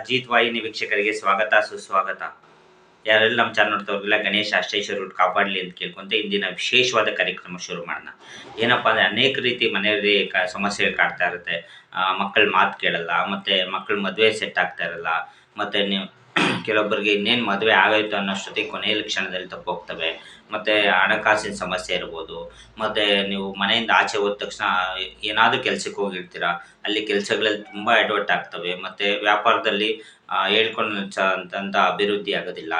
ಅಜಿತ್ ವಾಹಿನಿ ವೀಕ್ಷಕರಿಗೆ ಸ್ವಾಗತ, ಸುಸ್ವಾಗತ. ಯಾರೆಲ್ಲ ನಮ್ಮ ಚಾನಲ್ ನೋಡ್ತಾವ್ರಿಗೆಲ್ಲ ಗಣೇಶ ಅಷ್ಟೈಶ್ವರ ಕಾಪಾಡಲಿ ಅಂತ ಕೇಳ್ಕೊಂತ ಇಂದಿನ ವಿಶೇಷವಾದ ಕಾರ್ಯಕ್ರಮ ಶುರು ಮಾಡೋಣ. ಏನಪ್ಪ ಅಂದರೆ ಅನೇಕ ರೀತಿ ಮನೆಯಲ್ಲಿ ಕ, ಸಮಸ್ಯೆಗಳು ಕಾಡ್ತಾ ಇರುತ್ತೆ. ಮಕ್ಕಳ ಮಾತು ಕೇಳಲ್ಲ, ಮತ್ತು ಮಕ್ಕಳ ಮದುವೆ ಸೆಟ್ ಆಗ್ತಾ ಇರಲ್ಲ, ಮತ್ತು ನೀವು ಕೆಲವೊಬ್ಬರಿಗೆ ಇನ್ನೇನು ಮದುವೆ ಆಗೋಯ್ತು ಅನ್ನೋಷ್ಟೊತ್ತಿಗೆ ಕೊನೆಯ ಕ್ಷಣದಲ್ಲಿ ತಪ್ಪು ಹೋಗ್ತವೆ ಮತ್ತು ಹಣಕಾಸಿನ ಸಮಸ್ಯೆ ಇರ್ಬೋದು. ಮತ್ತು ನೀವು ಮನೆಯಿಂದ ಆಚೆ ಹೋದ ತಕ್ಷಣ ಏನಾದರೂ ಕೆಲಸಕ್ಕೆ ಹೋಗಿರ್ತೀರ. ಅಲ್ಲಿ ಕೆಲಸಗಳಲ್ಲಿ ತುಂಬ ಎಡವಟ್ಟು ಆಗ್ತವೆ. ಮತ್ತು ವ್ಯಾಪಾರದಲ್ಲಿ ಹೇಳ್ಕೊಂಡು ಅಂತ ಅಭಿವೃದ್ಧಿ ಆಗೋದಿಲ್ಲ.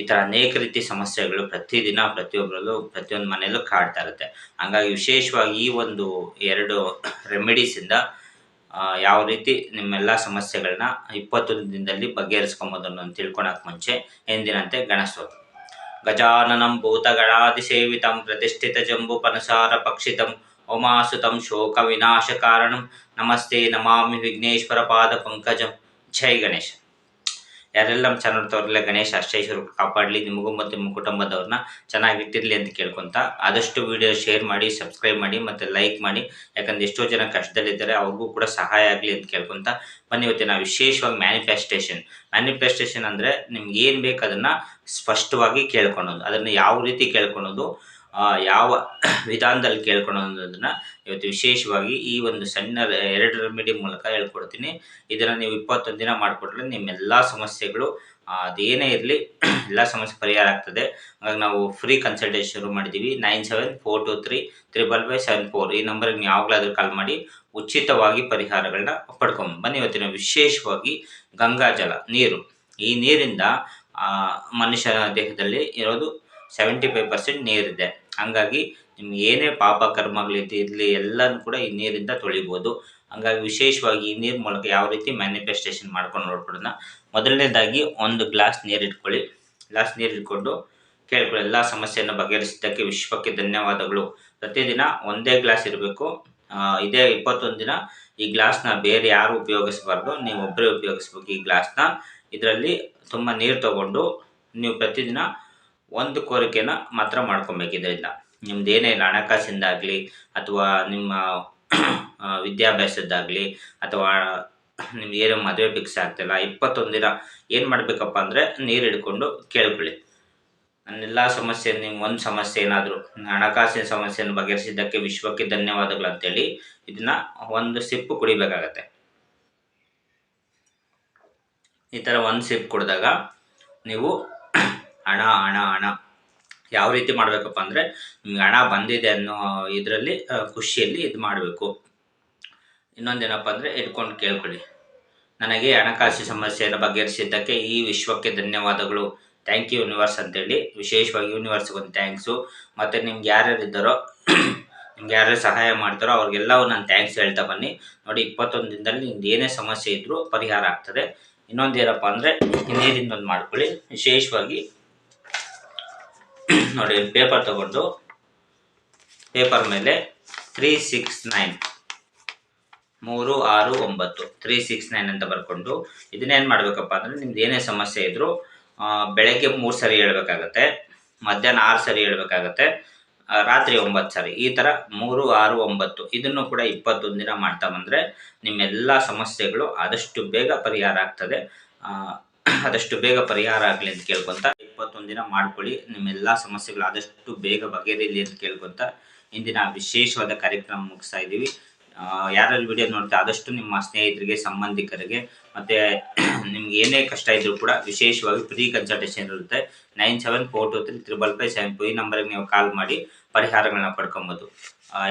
ಈ ಥರ ಅನೇಕ ರೀತಿ ಸಮಸ್ಯೆಗಳು ಪ್ರತಿದಿನ ಪ್ರತಿಯೊಬ್ಬರಲ್ಲೂ ಪ್ರತಿಯೊಂದು ಮನೆಯಲ್ಲೂ ಕಾಡ್ತಾ ಇರುತ್ತೆ. ಹಂಗಾಗಿ ವಿಶೇಷವಾಗಿ ಈ ಒಂದು ಎರಡು ರೆಮಿಡೀಸಿಂದ ಯಾವ ರೀತಿ ನಿಮ್ಮೆಲ್ಲ ಸಮಸ್ಯೆಗಳನ್ನ ಇಪ್ಪತ್ತೊಂದು ದಿನದಲ್ಲಿ ಬಗೆಹರಿಸ್ಕೊಂಬೋದು ಅನ್ನೋದು ತಿಳ್ಕೊಳಕ್ಕೆ ಮುಂಚೆ ಎಂದಿನಂತೆ ಗಣೇಶೋತ್ಸವ ಗಜಾನನಂ ಭೂತಗಣಾದಿಸೇವಿತಂ ಪ್ರತಿಷ್ಠಿತ ಜಂಬು ಪನಸಾರ ಪಕ್ಷಿತಂ ಉಮಾಸುತಂ ಶೋಕ ವಿನಾಶ ಕಾರಣಂ ನಮಸ್ತೆ ನಮಾಮಿ ವಿಘ್ನೇಶ್ವರ ಪಾದ ಪಂಕಜಂ ಜೈ ಗಣೇಶ ಯಾರೆಲ್ಲ ನಮ್ಮ ಚಾನಲ್ ಗಣೇಶ ಅಷ್ಟೇಶ್ವರ ಕಾಪಾಡಲಿ, ನಿಮಗೂ ಮತ್ತು ನಿಮ್ಮ ಕುಟುಂಬದವ್ರನ್ನ ಚೆನ್ನಾಗಿಟ್ಟಿರಲಿ ಅಂತ ಕೇಳ್ಕೊತ ಆದಷ್ಟು ವಿಡಿಯೋ ಶೇರ್ ಮಾಡಿ ಸಬ್ಸ್ಕ್ರೈಬ್ ಮಾಡಿ ಮತ್ತು ಲೈಕ್ ಮಾಡಿ. ಯಾಕಂದ್ರೆ ಎಷ್ಟೋ ಜನ ಕಷ್ಟದಲ್ಲಿದ್ದಾರೆ, ಅವ್ರಿಗೂ ಕೂಡ ಸಹಾಯ ಆಗಲಿ ಅಂತ ಕೇಳ್ಕೊತ ಬನ್ನಿ ಇವತ್ತಿನ ವಿಶೇಷವಾಗಿ ಮ್ಯಾನಿಫೆಸ್ಟೇಷನ್ ಮ್ಯಾನಿಫೆಸ್ಟೇಷನ್ ಅಂದರೆ ನಿಮ್ಗೆ ಏನು ಬೇಕು ಅದನ್ನು ಸ್ಪಷ್ಟವಾಗಿ ಕೇಳ್ಕೊಳೋದು, ಅದನ್ನು ಯಾವ ರೀತಿ ಕೇಳ್ಕೊಳೋದು ಯಾವ ವಿಧಾನದಲ್ಲಿ ಕೇಳ್ಕೊಳ್ಳೋದನ್ನು ಇವತ್ತು ವಿಶೇಷವಾಗಿ ಈ ಒಂದು ಸಣ್ಣ ಎರಡು ರೆಮಿಡಿ ಮೂಲಕ ಹೇಳ್ಕೊಡ್ತೀನಿ. ಇದನ್ನು ನೀವು ಇಪ್ಪತ್ತೊಂದು ದಿನ ಮಾಡಿಕೊಟ್ರೆ ನಿಮ್ಮೆಲ್ಲ ಸಮಸ್ಯೆಗಳು ಅದೇನೇ ಇರಲಿ, ಎಲ್ಲ ಸಮಸ್ಯೆ ಪರಿಹಾರ ಆಗ್ತದೆ. ಹಾಗಾಗಿ ನಾವು ಫ್ರೀ ಕನ್ಸಲ್ಟೇಷನ್ ಶುರು ಮಾಡಿದ್ದೀವಿ nine seven four two three triple five seven four ಈ ನಂಬರ್ಗೆ ನೀವು ಯಾವಾಗಲಾದರೂ ಕಾಲ್ ಮಾಡಿ. ಉಚಿತವಾಗಿ ಪರಿಹಾರಗಳನ್ನ ಪಡ್ಕೊಂಡು ಬನ್ನಿ. ಇವತ್ತಿನ ವಿಶೇಷವಾಗಿ ಗಂಗಾಜಲ ನೀರು. ಈ ನೀರಿಂದ ಮನುಷ್ಯನ ದೇಹದಲ್ಲಿ ಇರೋದು ಸೆವೆಂಟಿ ಫೈವ್ ಪರ್ಸೆಂಟ್ ನೀರಿದೆ. ಹಂಗಾಗಿ ನಿಮ್ಗೆ ಏನೇ ಪಾಪ ಕರ್ಮಗಳಿದ್ದು ಇರಲಿ, ಎಲ್ಲನೂ ಕೂಡ ಈ ನೀರಿಂದ ತೊಳಿಬೋದು. ಹಂಗಾಗಿ ವಿಶೇಷವಾಗಿ ಈ ನೀರು ಮೂಲಕ ಯಾವ ರೀತಿ ಮ್ಯಾನಿಫೆಸ್ಟೇಷನ್ ಮಾಡ್ಕೊಂಡು ನೋಡ್ಬಿಡೋಣ ಮೊದಲನೇದಾಗಿ ಒಂದು ಗ್ಲಾಸ್ ನೀರು ಇಟ್ಕೊಳ್ಳಿ. ಗ್ಲಾಸ್ ನೀರು ಇಟ್ಕೊಂಡು ಕೇಳ್ಕೊಳ್ಳಿ, ಎಲ್ಲ ಸಮಸ್ಯೆಯನ್ನು ಬಗೆಹರಿಸಿದ್ದಕ್ಕೆ ವಿಶ್ವಕ್ಕೆ ಧನ್ಯವಾದಗಳು. ಪ್ರತಿದಿನ ಒಂದೇ ಗ್ಲಾಸ್ ಇರಬೇಕು. ಇದೇ ಇಪ್ಪತ್ತೊಂದು ದಿನ ಈ ಗ್ಲಾಸ್ನ ಬೇರೆ ಯಾರು ಉಪಯೋಗಿಸಬಾರ್ದು ನೀವು ಒಬ್ಬರೇ ಉಪಯೋಗಿಸ್ಬೇಕು ಈ ಗ್ಲಾಸ್ನ ಇದರಲ್ಲಿ ತುಂಬ ನೀರು ತಗೊಂಡು, ನೀವು ಪ್ರತಿದಿನ ಒಂದು ಕೋರಿಕೆನ ಮಾತ್ರ ಮಾಡ್ಕೊಬೇಕು ಇದರಿಂದ ನಿಮ್ದು ಏನೇ ಹಣಕಾಸಿಂದಾಗಲಿ ಅಥವಾ ನಿಮ್ಮ ವಿದ್ಯಾಭ್ಯಾಸದ್ದಾಗ್ಲಿ ಅಥವಾ ನಿಮ್ಗೆ ಏನೋ ಮದುವೆ ಫಿಕ್ಸ್ ಆಗ್ತಿಲ್ಲ, ಇಪ್ಪತ್ತೊಂದು ದಿನ ಏನು ಮಾಡಬೇಕಪ್ಪ ಅಂದರೆ ನೀರು ಹಿಡ್ಕೊಂಡು ಕೇಳ್ಕೊಳ್ಳಿ. ನನ್ನೆಲ್ಲ ಸಮಸ್ಯೆ ನಿಮ್ಮ ಒಂದು ಸಮಸ್ಯೆ ಏನಾದರೂ, ಹಣಕಾಸಿನ ಸಮಸ್ಯೆಯನ್ನು ಬಗೆಹರಿಸಿದ್ದಕ್ಕೆ ವಿಶ್ವಕ್ಕೆ ಧನ್ಯವಾದಗಳು ಅಂತೇಳಿ ಇದನ್ನ ಒಂದು ಸಿಪ್ಪು ಕುಡಿಬೇಕಾಗತ್ತೆ. ಈ ಥರ ಒಂದು ಸಿಪ್ ಕುಡಿದಾಗ ನೀವು ಹಣ ಹಣ ಹಣ. ಯಾವ ರೀತಿ ಮಾಡಬೇಕಪ್ಪ ಅಂದರೆ ನಿಮ್ಗೆ ಹಣ ಬಂದಿದೆ ಅನ್ನೋ ಇದರಲ್ಲಿ ಖುಷಿಯಲ್ಲಿ ಇದು ಮಾಡಬೇಕು. ಇನ್ನೊಂದೇನಪ್ಪ ಅಂದರೆ ಇಟ್ಕೊಂಡು ಕೇಳ್ಕೊಳ್ಳಿ. ನನಗೆ ಹಣಕಾಸು ಸಮಸ್ಯೆಯನ್ನು ಬಗೆಹರಿಸಿದ್ದಕ್ಕೆ ಈ ವಿಶ್ವಕ್ಕೆ ಧನ್ಯವಾದಗಳು. ಥ್ಯಾಂಕ್ ಯು ಯೂನಿವರ್ಸ್ ಅಂತೇಳಿ ವಿಶೇಷವಾಗಿ ಯೂನಿವರ್ಸ್ಗೆ ಒಂದು ಥ್ಯಾಂಕ್ಸು ಮತ್ತು ನಿಮ್ಗೆ ಯಾರ್ಯಾರು ಇದ್ದಾರೋ ನಿಮ್ಗೆ ಯಾರ್ಯಾರು ಸಹಾಯ ಮಾಡ್ತಾರೋ ಅವ್ರಿಗೆಲ್ಲವೂ ನಾನು ಥ್ಯಾಂಕ್ಸ್ ಹೇಳ್ತಾ ಬನ್ನಿ. ನೋಡಿ, ಇಪ್ಪತ್ತೊಂದು ದಿನದಲ್ಲಿ ನಿಮ್ದು ಏನೇ ಸಮಸ್ಯೆ ಇದ್ದರೂ ಪರಿಹಾರ ಆಗ್ತದೆ. ಇನ್ನೊಂದು ಏನಪ್ಪ ಅಂದರೆ ಇನ್ನೇ ಒಂದು ಮಾಡ್ಕೊಳ್ಳಿ. ವಿಶೇಷವಾಗಿ ನೋಡಿ ಪೇಪರ್ ತಗೊಂಡು ಪೇಪರ್ ಮೇಲೆ ತ್ರೀ ಸಿಕ್ಸ್ ನೈನ್ ಮೂರು, ಆರು, ಒಂಬತ್ತು. ತ್ರೀ ಸಿಕ್ಸ್ ನೈನ್ ಅಂತ ಬರ್ಕೊಂಡು ಇದನ್ನೇನು ಮಾಡಬೇಕಪ್ಪ ಅಂದರೆ ನಿಮ್ದು ಏನೇ ಸಮಸ್ಯೆ ಇದ್ದರೂ ಬೆಳಗ್ಗೆ ಮೂರು ಸರಿ ಹೇಳ್ಬೇಕಾಗತ್ತೆ, ಮಧ್ಯಾಹ್ನ ಆರು ಸರಿ ಹೇಳ್ಬೇಕಾಗತ್ತೆ ರಾತ್ರಿ ಒಂಬತ್ತು ಸರಿ. ಈ ಥರ ಮೂರು, ಆರು, ಒಂಬತ್ತು. ಇದನ್ನು ಕೂಡ ಇಪ್ಪತ್ತೊಂದು ದಿನ ಮಾಡ್ತಾ ಬಂದರೆ ನಿಮ್ಮೆಲ್ಲ ಸಮಸ್ಯೆಗಳು ಆದಷ್ಟು ಬೇಗ ಪರಿಹಾರ ಆಗ್ತದೆ. ಆದಷ್ಟು ಬೇಗ ಪರಿಹಾರ ಆಗಲಿ ಅಂತ ಕೇಳ್ಕೊಂತ ಇಪ್ಪತ್ತೊಂದು ದಿನ ಮಾಡ್ಕೊಳ್ಳಿ. ನಿಮ್ಮೆಲ್ಲ ಸಮಸ್ಯೆಗಳು ಆದಷ್ಟು ಬೇಗ ಬಗೆಹರಿಲಿ ಅಂತ ಕೇಳ್ಕೊಂತ ಇಂದಿನ ವಿಶೇಷವಾದ ಕಾರ್ಯಕ್ರಮ ಮುಗಿಸ್ತಾ ಇದ್ದೀವಿ. ಯಾರಲ್ಲಿ ವಿಡಿಯೋ ನೋಡ್ತಾ ಆದಷ್ಟು ನಿಮ್ಮ ಸ್ನೇಹಿತರಿಗೆ, ಸಂಬಂಧಿಕರಿಗೆ ಮತ್ತು ನಿಮ್ಗೆ ಏನೇ ಕಷ್ಟ ಇದ್ದರೂ ಕೂಡ ವಿಶೇಷವಾಗಿ ಫ್ರೀ ಕನ್ಸಲ್ಟೇಷನ್ ಇರುತ್ತೆ. Nine seven four two three triple five seven four ಈ ನಂಬರ್ಗೆ ನೀವು ಕಾಲ್ ಮಾಡಿ ಪರಿಹಾರಗಳನ್ನ ಪಡ್ಕೊಬೋದು.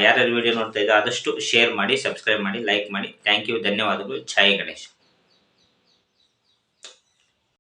ಯಾರ್ಯಾರು ವಿಡಿಯೋ ನೋಡ್ತಾ ಇದ್దో ಆದಷ್ಟು ಶೇರ್ ಮಾಡಿ, ಸಬ್ಸ್ಕ್ರೈಬ್ ಮಾಡಿ, ಲೈಕ್ ಮಾಡಿ. ಥ್ಯಾಂಕ್ ಯು, ಧನ್ಯವಾದಗಳು. ಜೈ ಗಣೇಶ್.